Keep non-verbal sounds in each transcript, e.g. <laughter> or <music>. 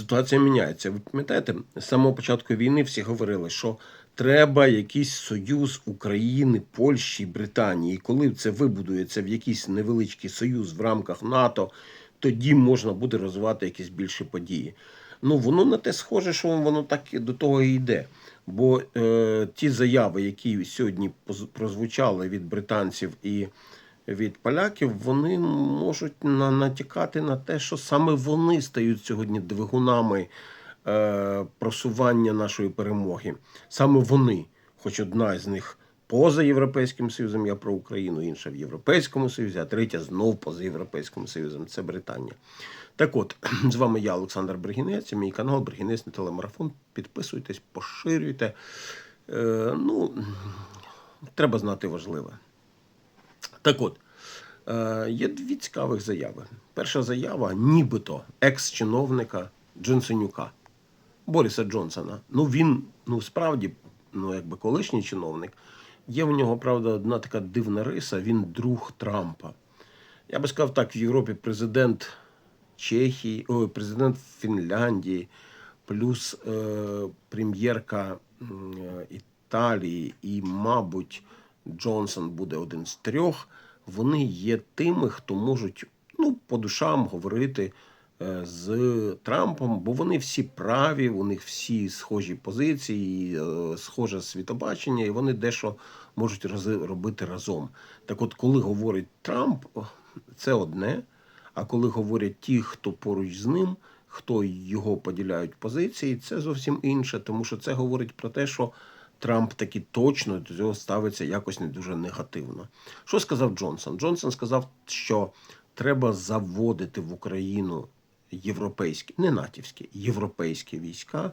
ситуація міняється. Ви пам'ятаєте, з самого початку війни всі говорили, що треба якийсь союз України, Польщі, Британії. Коли це вибудується в якийсь невеличкий союз в рамках НАТО, тоді можна буде розвивати якісь більші події. Ну, воно на те схоже, що воно так і до того і йде. Бо е, ті заяви, які сьогодні прозвучали від британців і від поляків, вони можуть на, натякати на те, що саме вони стають сьогодні двигунами е, просування нашої перемоги. Саме вони, хоч одна з них поза Європейським Союзом, я про Україну, інша в Європейському Союзі, а третя знов поза Європейським Союзом це Британія. Так от, <clears throat> з вами я, Олександр Бригінець, мій канал Бригінець телемарафон. Підписуйтесь, поширюйте. Е, ну, треба знати важливе. Так от, е, є дві цікавих заяви. Перша заява, нібито екс-чиновника Джонсонюка, Бориса Джонсона. Ну, він, ну, справді, ну, якби колишній чиновник. Є в нього, правда, одна така дивна риса, він друг Трампа. Я би сказав так, в Європі президент Чехії, ой, президент Фінляндії, плюс е, прем'єрка е, Італії і, мабуть, Джонсон буде один з трьох. Вони є тими, хто можуть ну, по душам говорити е, з Трампом, бо вони всі праві, у них всі схожі позиції, е, схоже світобачення, і вони дещо можуть робити разом. Так от, коли говорить Трамп, це одне. А коли говорять ті, хто поруч з ним, хто його поділяють позиції, це зовсім інше, тому що це говорить про те, що Трамп таки точно до цього ставиться якось не дуже негативно. Що сказав Джонсон? Джонсон сказав, що треба заводити в Україну європейські, не натівські, європейські війська.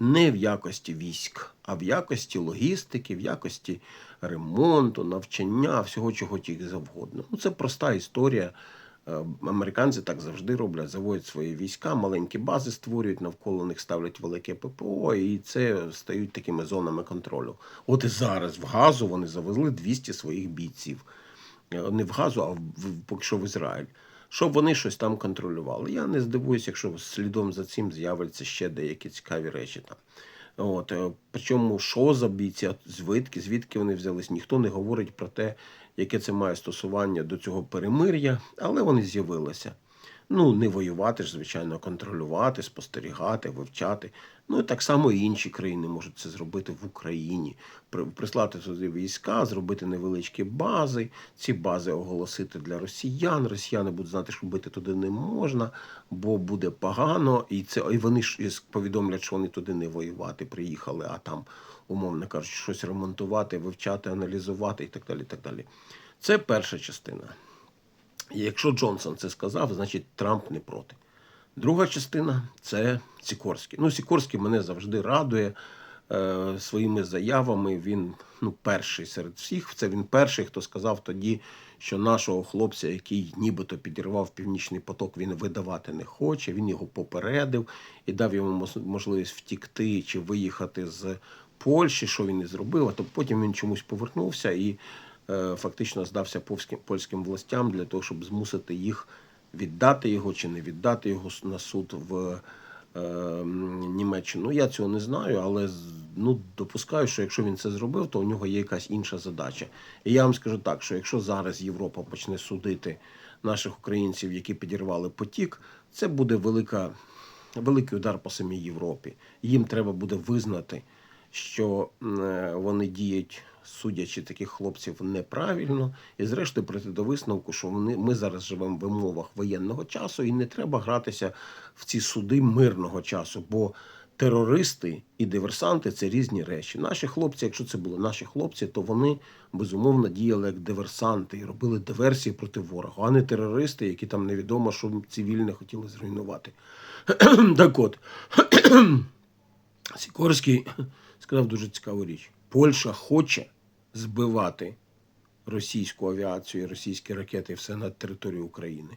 Не в якості військ, а в якості логістики, в якості ремонту, навчання, всього чого тільки завгодно. Ну, це проста історія. Е, Американці так завжди роблять, заводять свої війська, маленькі бази створюють, навколо них ставлять велике ППО, і це стають такими зонами контролю. От і зараз в газу вони завезли 200 своїх бійців. Е, Не в газу, а в, поки що в Ізраїль. Щоб вони щось там контролювали. Я не здивуюся, якщо слідом за цим з'являться ще деякі цікаві речі там. От, е, причому, що за бійці, звідки, звідки вони взялись, ніхто не говорить про те, яке це має стосування до цього перемир'я, але вони з'явилися. Ну, не воювати ж, звичайно, контролювати, спостерігати, вивчати. Ну і так само і інші країни можуть це зробити в Україні. Прислати туди війська, зробити невеличкі бази, ці бази оголосити для росіян. Росіяни будуть знати, що бити туди не можна, бо буде погано. І це і вони ж повідомлять, що вони туди не воювати приїхали, а там, умовно кажучи, щось ремонтувати, вивчати, аналізувати і так далі. І так далі. Це перша частина. І якщо Джонсон це сказав, значить Трамп не проти. Друга частина це Сікорський. Ну, Сікорський мене завжди радує е, своїми заявами. Він ну, перший серед всіх. Це він перший, хто сказав тоді, що нашого хлопця, який нібито підірвав північний поток, він видавати не хоче. Він його попередив і дав йому можливість втікти чи виїхати з Польщі, що він і зробив. А то потім він чомусь повернувся і фактично здався польським, польським властям для того, щоб змусити їх віддати його чи не віддати його на суд в е, Німеччину. Ну, я цього не знаю, але ну, допускаю, що якщо він це зробив, то у нього є якась інша задача. І я вам скажу так, що якщо зараз Європа почне судити наших українців, які підірвали потік, це буде велика, великий удар по самій Європі. Їм треба буде визнати, що е, вони діють, судячи таких хлопців, неправильно, і зрештою прийти до висновку, що вони, ми зараз живемо в умовах воєнного часу, і не треба гратися в ці суди мирного часу, бо терористи і диверсанти це різні речі. Наші хлопці, якщо це були наші хлопці, то вони безумовно діяли як диверсанти і робили диверсії проти ворога, а не терористи, які там невідомо, що цивільне хотіли зруйнувати. <clears throat> так от. <clears throat> Сікорський сказав дуже цікаву річ. Польща хоче збивати російську авіацію і російські ракети все на територію України,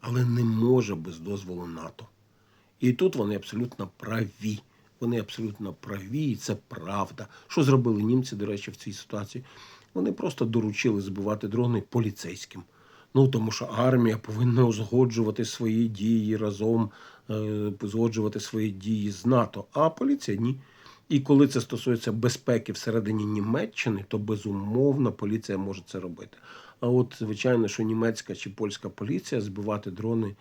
але не може без дозволу НАТО. І тут вони абсолютно праві. Вони абсолютно праві, і це правда. Що зробили німці, до речі, в цій ситуації? Вони просто доручили збивати дрони поліцейським. Ну тому що армія повинна узгоджувати свої дії разом е, згоджувати свої дії з НАТО, а поліція ні. І коли це стосується безпеки всередині Німеччини, то безумовно поліція може це робити. А от, звичайно, що німецька чи польська поліція збивати дрони.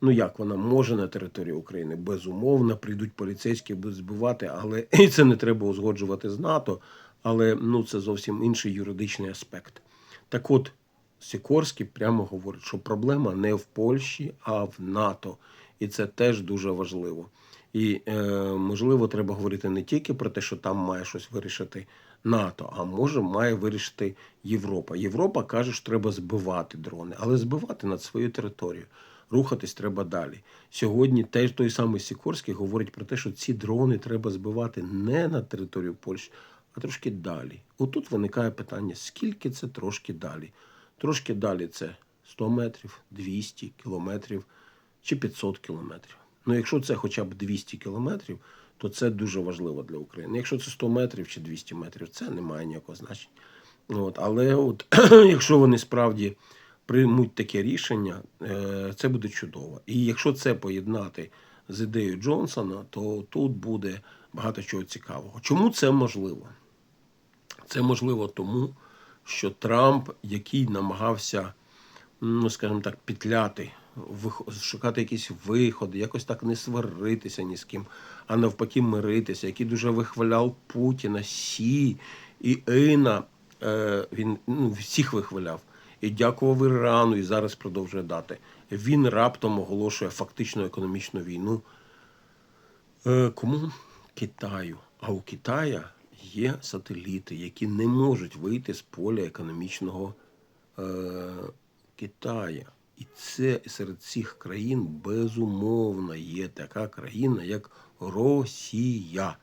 Ну як вона може на території України? Безумовно, прийдуть поліцейські, будуть збивати, але <laughs> і це не треба узгоджувати з НАТО. Але ну це зовсім інший юридичний аспект. Так от, Сікорський прямо говорить, що проблема не в Польщі, а в НАТО. І це теж дуже важливо. І е, можливо, треба говорити не тільки про те, що там має щось вирішити НАТО, а може має вирішити Європа. Європа каже, що треба збивати дрони, але збивати над свою територію. Рухатись треба далі. Сьогодні теж той самий Сікорський говорить про те, що ці дрони треба збивати не на територію Польщі, а трошки далі. Отут виникає питання: скільки це трошки далі? Трошки далі це 100 метрів, 200 кілометрів чи 500 кілометрів. Ну, якщо це хоча б 200 кілометрів, то це дуже важливо для України. Якщо це 100 метрів чи 200 метрів, це не має ніякого значення. От, але от, <clears throat> якщо вони справді приймуть таке рішення, е, це буде чудово. І якщо це поєднати з ідеєю Джонсона, то тут буде багато чого цікавого. Чому це можливо? Це можливо тому, що Трамп, який намагався, ну скажімо так, петляти, вих- шукати якісь виходи, якось так не сваритися ні з ким, а навпаки миритися, який дуже вихваляв Путіна, Сі і Іна. Е, він ну, всіх вихваляв. І дякував Ірану, і зараз продовжує дати. Він раптом оголошує фактично економічну війну Е, Кому? Китаю. А у Китая є сателіти, які не можуть вийти з поля економічного е, Китая. І це серед цих країн безумовно є така країна, як Росія.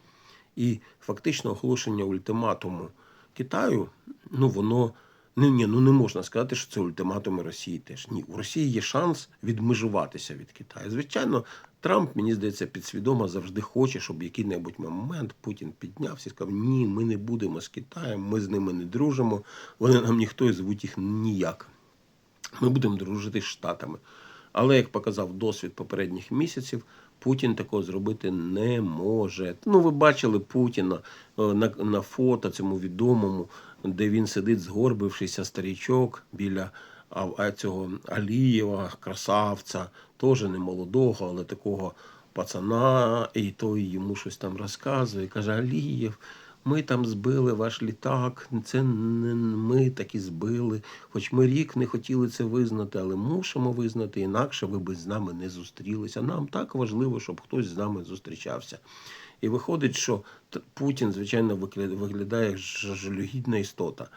І фактично оголошення ультиматуму Китаю, ну воно не, ні, ну не можна сказати, що це ультиматуми Росії теж. Ні, у Росії є шанс відмежуватися від Китаю. Звичайно, Трамп, мені здається, підсвідомо завжди хоче, щоб який-небудь момент Путін піднявся і сказав: ні, ми не будемо з Китаєм, ми з ними не дружимо, вони нам ніхто і звуть їх ніяк. Ми будемо дружити з Штатами. Але як показав досвід попередніх місяців, Путін такого зробити не може. Ну, ви бачили Путіна е, на, на фото цьому відомому, де він сидить, згорбившися старічок біля цього Алієва, красавця, теж не молодого, але такого пацана, і той йому щось там розказує. Каже: Алієв, ми там збили ваш літак. Це не ми такі збили. Хоч ми рік не хотіли це визнати, але мусимо визнати, інакше ви б з нами не зустрілися. Нам так важливо, щоб хтось з нами зустрічався. І виходить, що Путін, звичайно, виглядає як жалюгідна істота.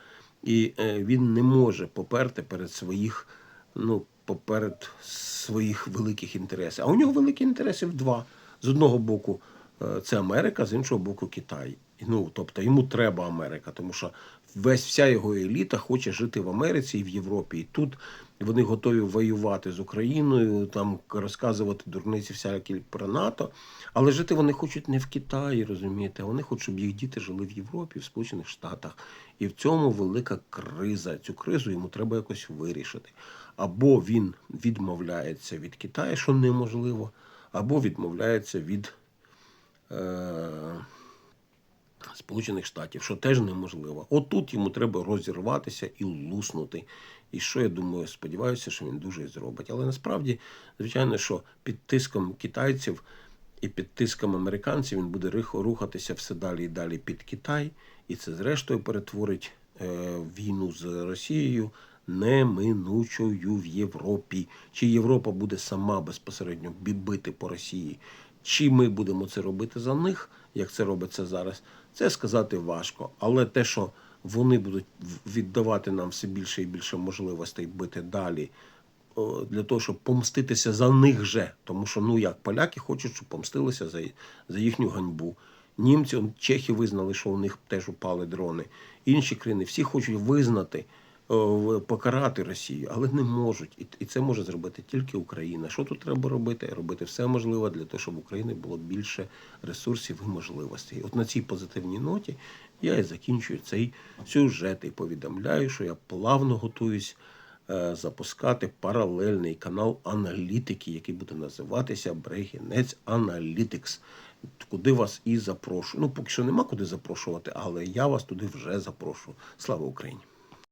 І е, він не може поперти перед своїх, ну, поперед своїх великих інтересів. А у нього великі інтересів два. З одного боку, це Америка, з іншого боку, Китай. Ну, тобто йому треба Америка, тому що весь вся його еліта хоче жити в Америці і в Європі. І тут вони готові воювати з Україною, там розказувати дурниці всякі про НАТО. Але жити вони хочуть не в Китаї, розумієте, вони хочуть, щоб їх діти жили в Європі, в Сполучених Штатах. І в цьому велика криза. Цю кризу йому треба якось вирішити. Або він відмовляється від Китаю, що неможливо, або відмовляється від. Е- Сполучених Штатів, що теж неможливо. Отут йому треба розірватися і луснути. І що я думаю, сподіваюся, що він дуже зробить. Але насправді, звичайно, що під тиском китайців і під тиском американців він буде рухатися все далі і далі під Китай, і це зрештою перетворить е, війну з Росією неминучою в Європі. Чи Європа буде сама безпосередньо бі- бити по Росії? Чи ми будемо це робити за них, як це робиться зараз, це сказати важко. Але те, що вони будуть віддавати нам все більше і більше можливостей бити далі, для того, щоб помститися за них же. Тому що, ну як, поляки хочуть, щоб помстилися за, за їхню ганьбу. Німці, чехи визнали, що у них теж упали дрони. Інші країни всі хочуть визнати, покарати Росію, але не можуть. І, це може зробити тільки Україна. Що тут треба робити? Робити все можливе для того, щоб в Україні було більше ресурсів і можливостей. От на цій позитивній ноті я і закінчую цей сюжет і повідомляю, що я плавно готуюсь е, запускати паралельний канал аналітики, який буде називатися Брегінець Аналітикс. Куди вас і запрошую. Ну, поки що нема куди запрошувати, але я вас туди вже запрошую. Слава Україні!